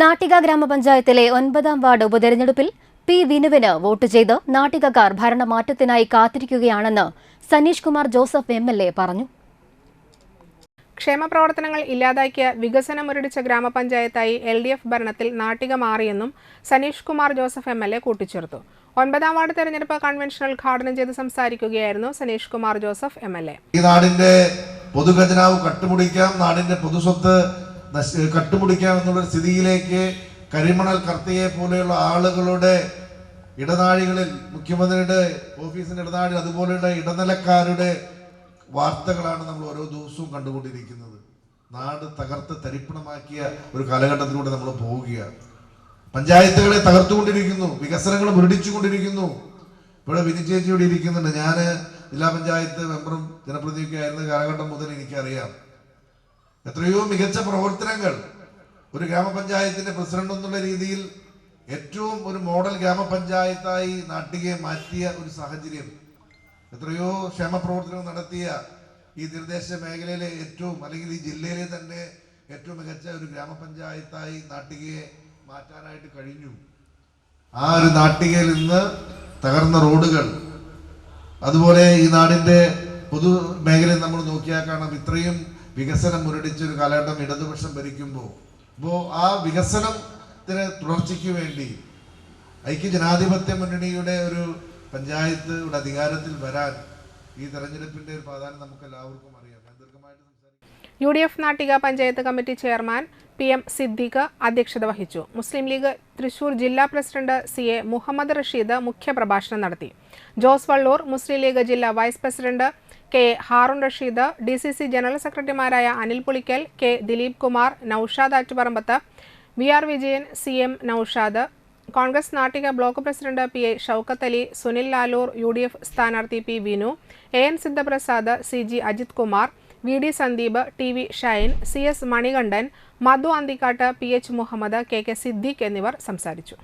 നാട്ടിക ഗ്രാമപഞ്ചായത്തിലെ ഒൻപതാം വാർഡ് ഉപതെരഞ്ഞെടുപ്പിൽ പി വിനുവിന് വോട്ട് ചെയ്ത് നാട്ടികക്കാർ ഭരണമാറ്റത്തിനായി കാത്തിരിക്കുകയാണെന്ന് Saneesh Kumar Joseph M L A പറഞ്ഞു. ക്ഷേമപ്രവർത്തനങ്ങൾ ഇല്ലാതാക്കിയ വികസനം മുരടിച്ച ഗ്രാമപഞ്ചായത്തായി എൽ ഡി എഫ് ഭരണത്തിൽ നാട്ടിക മാറിയെന്നും Saneesh Kumar Joseph M L A കൂട്ടിച്ചേർത്തു. ഒൻപതാം വാർഡ് തെരഞ്ഞെടുപ്പ് കൺവെൻഷൻ ഉദ്ഘാടനം ചെയ്ത് സംസാരിക്കുകയായിരുന്നു Saneesh Kumar Joseph M L A. ഈ നാടിന്റെ പൊതുഖജനാവ് കട്ടുമുടിക്കാം നാടിന്റെ പൊതുസ്വത്ത് എന്നുള്ള സ്ഥിതിയിലേക്ക് കരിമണൽ കർത്തയെ പോലെയുള്ള ആളുകളുടെ ഇടനാഴികളിൽ മുഖ്യമന്ത്രിയുടെ ഓഫീസിന്റെ ഇടനാഴി അതുപോലെയുള്ള ഇടനിലക്കാരുടെ വാർത്തകളാണ് നമ്മൾ ഓരോ ദിവസവും കണ്ടുകൊണ്ടിരിക്കുന്നത്. നാട് തകർത്ത് തരിപ്പണമാക്കിയ ഒരു കാലഘട്ടത്തിലൂടെ നമ്മൾ പോവുകയാണ്. പഞ്ചായത്തുകളെ തകർത്തുകൊണ്ടിരിക്കുന്നു വികസനങ്ങൾ മുരടിച്ചുകൊണ്ടിരിക്കുന്നു. ഇവിടെ വിനിചേച്ചി ഇവിടെ ഇരിക്കുന്നുണ്ട്. ഞാൻ ജില്ലാ പഞ്ചായത്ത് മെമ്പറും ജനപ്രതിനിധിയൊക്കെ ആയിരുന്ന കാലഘട്ടം മുതൽ എനിക്കറിയാം. എത്രയോ മികച്ച പ്രവർത്തനങ്ങൾ ഒരു ഗ്രാമപഞ്ചായത്തിന്റെ പ്രസിഡന്റ് എന്നുള്ള രീതിയിൽ ഏറ്റവും ഒരു മോഡൽ ഗ്രാമപഞ്ചായത്തായി നാട്ടികയെ മാറ്റിയ ഒരു സാഹചര്യം. എത്രയോ ക്ഷേമപ്രവർത്തനങ്ങൾ നടത്തിയ ഈ നിർദ്ദേശ മേഖലയിലെ ഏറ്റവും അല്ലെങ്കിൽ ഈ ജില്ലയിലെ തന്നെ ഏറ്റവും മികച്ച ഒരു ഗ്രാമപഞ്ചായത്തായി നാട്ടികയെ മാറ്റാനായിട്ട് കഴിഞ്ഞു. ആ ഒരു നാട്ടികയിൽ നിന്ന് തകർന്ന റോഡുകൾ അതുപോലെ ഈ നാടിന്റെ പൊതു മേഖലയിൽ നമ്മൾ നോക്കിയാൽ കാണാം ഇത്രയും വികസനം മുരടിച്ച ഒരു കാലഘട്ടം ഇടതുപക്ഷം ഭരിക്കുമ്പോൾ അപ്പോൾ ആ വികസനത്തിന് തുടർച്ചയ്ക്ക് വേണ്ടി ഐക്യ ജനാധിപത്യ മുന്നണിയുടെ ഒരു പഞ്ചായത്ത് ഇവിടെ അധികാരത്തിൽ വരാൻ ഈ തെരഞ്ഞെടുപ്പിന്റെ ഒരു പ്രാധാന്യം നമുക്ക് എല്ലാവർക്കും അറിയാം. U D F Nattika panchayat committee chairman P M Siddique അധ്യക്ഷത വഹിച്ചു. മുസ്ലിം ലീഗ് തൃശൂർ ജില്ലാ president C A Muhammad Rasheed മുഖ്യപ്രഭാഷണം നടത്തി. ജോസ് വള്ളൂർ മുസ്ലിം ലീഗ് ജില്ലാ vice president K Haroon Rasheed D C C general സെക്രട്ടറിമാരായ Anil Pulikkal K Dileep Kumar Noushad Attuparambath V R Vijayan C M Noushad Congress Nattika block president P A Shoukath Ali Sunil Laloor U D F സ്ഥാനാർത്ഥി P Vinu A N Sidhaprasad C G Ajith Kumar V D Sandeep T V Shine C S Manikandan Madhu Anthikkad P H Muhammad K K Siddique എന്നിവർ സംസാരിച്ചു.